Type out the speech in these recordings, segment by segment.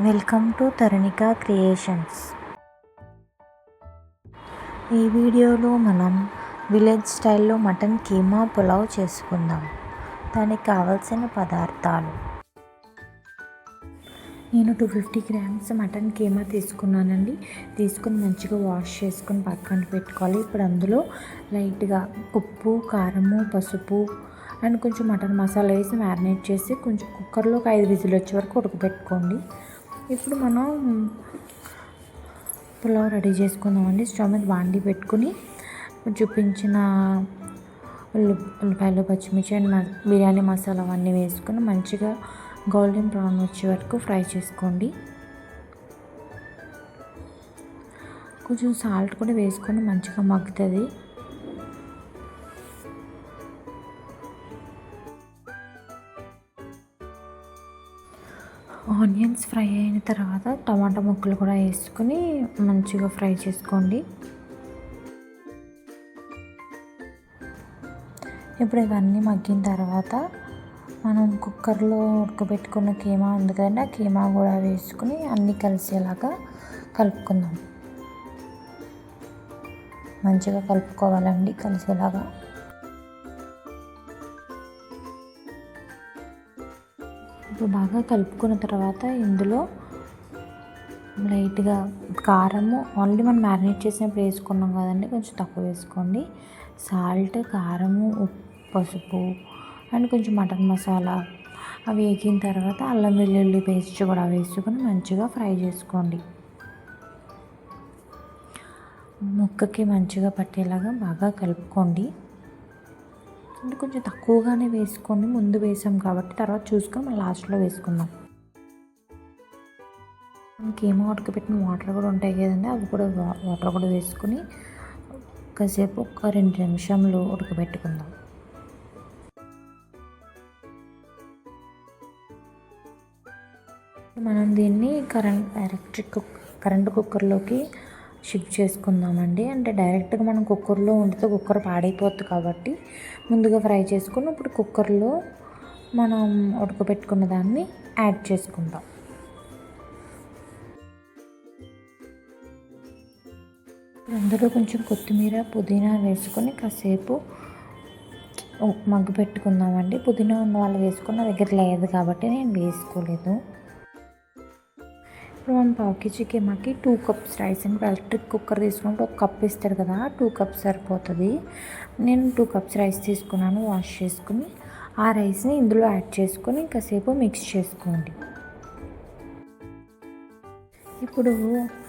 Welcome to తరుణిక creations. ఈ వీడియోలో మనం విలేజ్ స్టైల్లో మటన్ కీమా పులావ్ చేసుకుందాం. దానికి కావలసిన పదార్థాలు. నేను two fifty grams mutton keema తీసుకున్నానండి. తీసుకుని మంచిగా వాష్ చేసుకుని పక్కన పెట్టుకోవాలి. ఇప్పుడు అందులో లైట్గా ఉప్పు కారము పసుపు అండ్ కొంచెం మటన్ మసాలా వేసి మ్యారినేట్ చేసి కొంచెం కుక్కర్లో ఒక ఐదు విజిల్ వచ్చే వరకు ఉడకబెట్టుకోండి. ఇప్పుడు మనం పులావ్ రెడీ చేసుకుందామండి. స్టవ్ మీద వాండి పెట్టుకుని చూపించిన ఉల్లి ఉల్లిపాయలు పచ్చిమిర్చి అండ్ బిర్యానీ మసాలా అవన్నీ వేసుకుని మంచిగా గోల్డెన్ బ్రౌన్ వచ్చే వరకు ఫ్రై చేసుకోండి. కొంచెం సాల్ట్ కూడా వేసుకొని మంచిగా మగ్గుతుంది. ఆనియన్స్ ఫ్రై అయిన తర్వాత టమాటా ముక్కలు కూడా వేసుకొని మంచిగా ఫ్రై చేసుకోండి. ఇప్పుడు ఇవన్నీ మగ్గిన తర్వాత మనం కుక్కర్లో ఉడకబెట్టుకున్న కీమా ఉంది కదండి ఆ కీమా కూడా వేసుకుని అన్నీ కలిసేలాగా కలుపుకుందాం. మంచిగా కలుపుకోవాలండి కలిసేలాగా. ఇప్పుడు బాగా కలుపుకున్న తర్వాత ఇందులో లైట్గా కారము ఆల్రెడీ మనం మ్యారినేట్ చేసినప్పుడు వేసుకున్నాం కదండి కొంచెం తక్కువ వేసుకోండి. సాల్ట్ కారము ఉప్పు పసుపు అండ్ కొంచెం మటన్ మసాలా అవి వేగిన తర్వాత అల్లం వెల్లుల్లి పేస్ట్ కూడా వేసుకొని మంచిగా ఫ్రై చేసుకోండి. ముక్కకి మంచిగా పట్టేలాగా బాగా కలుపుకోండి. అంటే కొంచెం తక్కువగానే వేసుకొని ముందు వేసాం కాబట్టి తర్వాత చూసుకొని మళ్ళీ లాస్ట్లో వేసుకుందాం. మనకి ఏమో ఉడకబెట్టిన వాటర్ కూడా ఉంటాయి కదండి అవి కూడా వా- వాటర్ కూడా వేసుకుని కాసేపు ఒక రెండు నిమిషాలు ఉడకబెట్టుకుందాం. మనం దీన్ని కరెంట్ ఎలక్ట్రిక్ కుక్ కరెంట్ కుక్కర్లోకి షిఫ్ట్ చేసుకుందామండి. అంటే డైరెక్ట్గా మనం కుక్కర్లో వండితే కుక్కర్ పాడైపోతుంది కాబట్టి ముందుగా ఫ్రై చేసుకుని ఇప్పుడు కుక్కర్లో మనం ఉడకబెట్టుకున్న దాన్ని యాడ్ చేసుకుందాం. అందులో కొంచెం కొత్తిమీర పుదీనా వేసుకొని కాసేపు మగ్గు పెట్టుకుందామండి. పుదీనా ఉన్న వాళ్ళు వేసుకున్న దగ్గర లేదు కాబట్టి నేను వేసుకోలేదు. ఇప్పుడు మనం పావు కేజీకి మాకు two cups rice and electric cooker తీసుకుంటే ఒక కప్ ఇస్తాడు కదా టూ కప్స్ సరిపోతుంది. నేను టూ కప్స్ రైస్ తీసుకున్నాను వాష్ చేసుకుని ఆ రైస్ని ఇందులో యాడ్ చేసుకొని కాసేపు మిక్స్ చేసుకోండి. ఇప్పుడు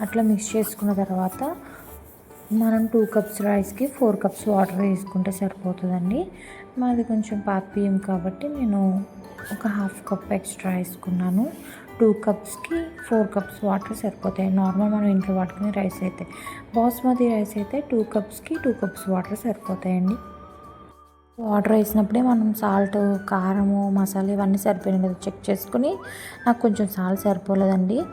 అట్లా మిక్స్ చేసుకున్న తర్వాత మనం టూ కప్స్ రైస్కి ఫోర్ కప్స్ వాటర్ తీసుకుంటే సరిపోతుందండి. మాది కొంచెం పాత బియ్యం కాబట్టి నేను ఒక హాఫ్ కప్ ఎక్స్ట్రా వేసుకున్నాను. టూ కప్స్కి ఫోర్ కప్స్ వాటర్ సరిపోతాయి. నార్మల్ మనం ఇంట్లో వాడుకునే రైస్ అయితే. బాస్మతి రైస్ అయితే టూ కప్స్కి టూ కప్స్ వాటర్ సరిపోతాయండి. వాటర్ వేసినప్పుడే మనం సాల్ట్ కారము మసాలా ఇవన్నీ సరిపోయినాయి కదా. చెక్ చేసుకుని నాకు కొంచెం సాల్ట్ సరిపోలేదండి.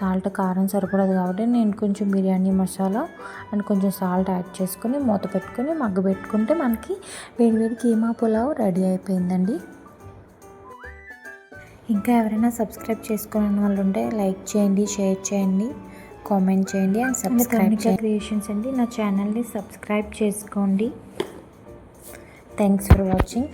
సాల్ట్ కారం సరిపడదు కాబట్టి నేను కొంచెం బిర్యానీ మసాలా అండ్ కొంచెం సాల్ట్ యాడ్ చేసుకుని మూత పెట్టుకొని మగ్గ పెట్టుకుంటే మనకి వేడివేడి కీమా పులావ్ రెడీ అయిపోయిందండి. ఇంకా ఎవరైనా సబ్స్క్రైబ్ చేసుకునే వాళ్ళు ఉంటే లైక్ చేయండి షేర్ చేయండి కామెంట్ చేయండి అండ్ సబ్స్క్రైబ్ చేయండి. క్రియేషన్స్ అండి. నా ఛానల్ని సబ్స్క్రైబ్ చేసుకోండి. Thanks for watching.